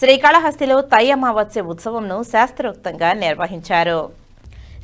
శ్రీకాళహస్తిలో తై వచ్చే ఉత్సవంను శాస్త్రోక్తంగా నిర్వహించారు.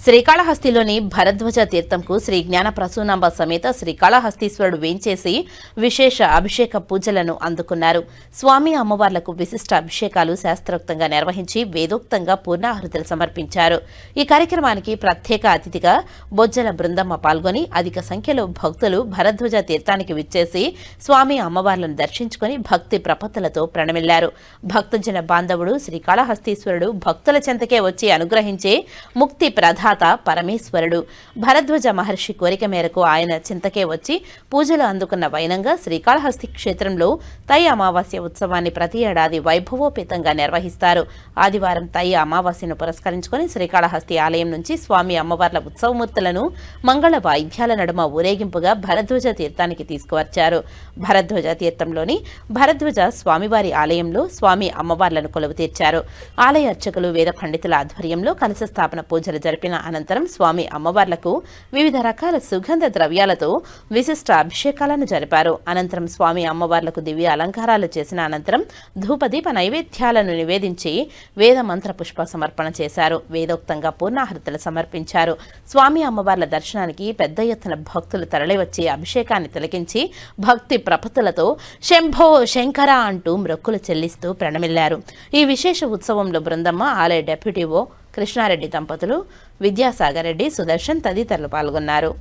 శ్రీకాళహస్తిలోని భరద్వజ తీర్థంకు శ్రీ జ్ఞాన ప్రసూనాంబ సమేత శ్రీకాళహస్తీశ్వరుడు వేంచేసి విశేష అభిషేక పూజలను అందుకున్నారు. స్వామి అమ్మవార్లకు విశిష్ట అభిషేకాలు శాస్త్రోక్తంగా నిర్వహించి వేదోక్తంగా పూర్ణాహృతులు సమర్పించారు. ఈ కార్యక్రమానికి ప్రత్యేక అతిథిగా బొజ్జల బృందమ్మ పాల్గొని అధిక సంఖ్యలో భక్తులు భరద్వజ తీర్థానికి విచ్చేసి స్వామి అమ్మవార్లను దర్శించుకుని భక్తి ప్రపత్తులతో ప్రణమిల్లారు. భక్తజన బాంధవుడు శ్రీకాళహస్తీశ్వరుడు భక్తుల చెంతకే వచ్చి అనుగ్రహించే ముక్తి ప్రధాన ప్రధాత పరమేశ్వరుడు. భరద్వజ మహర్షి కోరిక మేరకు ఆయన చింతకే వచ్చి పూజలు అందుకున్న వైనంగా శ్రీకాళహస్తి క్షేత్రంలో తై అమావాస్య ఉత్సవాన్ని ప్రతి ఏడాది వైభవోపేతంగా నిర్వహిస్తారు. ఆదివారం తై అమావాస్యను పురస్కరించుకొని శ్రీకాళహస్తి ఆలయం నుంచి స్వామి అమ్మవార్ల ఉత్సవమూర్తులను మంగళ వాయిద్యాల నడుమ ఊరేగింపుగా భరద్వజ తీర్థానికి తీసుకువచ్చారు. భరద్వజ తీర్థంలోని భరద్వజ స్వామివారి ఆలయంలో స్వామి అమ్మవార్లను కొలువు తీర్చారు ఆలయ అర్చకులు వేద పండితుల ఆధ్వర్యంలో కలశ స్థాపన పూజలు జరిపిన అనంతరం స్వామి అమ్మవార్లకు వివిధ రకాల సుగంధ ద్రవ్యాలతో విశిష్ట అభిషేకాలను జరిపారు. అనంతరం స్వామి అమ్మవార్లకు దివ్య అలంకారాలు చేసిన అనంతరం ధూపదీప నైవేద్యాలను నివేదించి వేద మంత్ర పుష్ప సమర్పణ చేశారు. వేదోక్తంగా పూర్ణాహృతులు సమర్పించారు. స్వామి అమ్మవార్ల దర్శనానికి పెద్ద ఎత్తున భక్తులు తరలివచ్చి అభిషేకాన్ని తిలకించి భక్తి ప్రపత్తులతో శంభో శంకర అంటూ మ్రొక్కులు చెల్లిస్తూ ప్రణమిల్లారు. ఈ విశేష ఉత్సవంలో బృందమ్మ ఆలయ డెప్యూటీ ఓ కృష్ణారెడ్డి దంపతులు విద్యాసాగర్ రెడ్డి సుదర్శన్ తదితరులు పాల్గొన్నారు.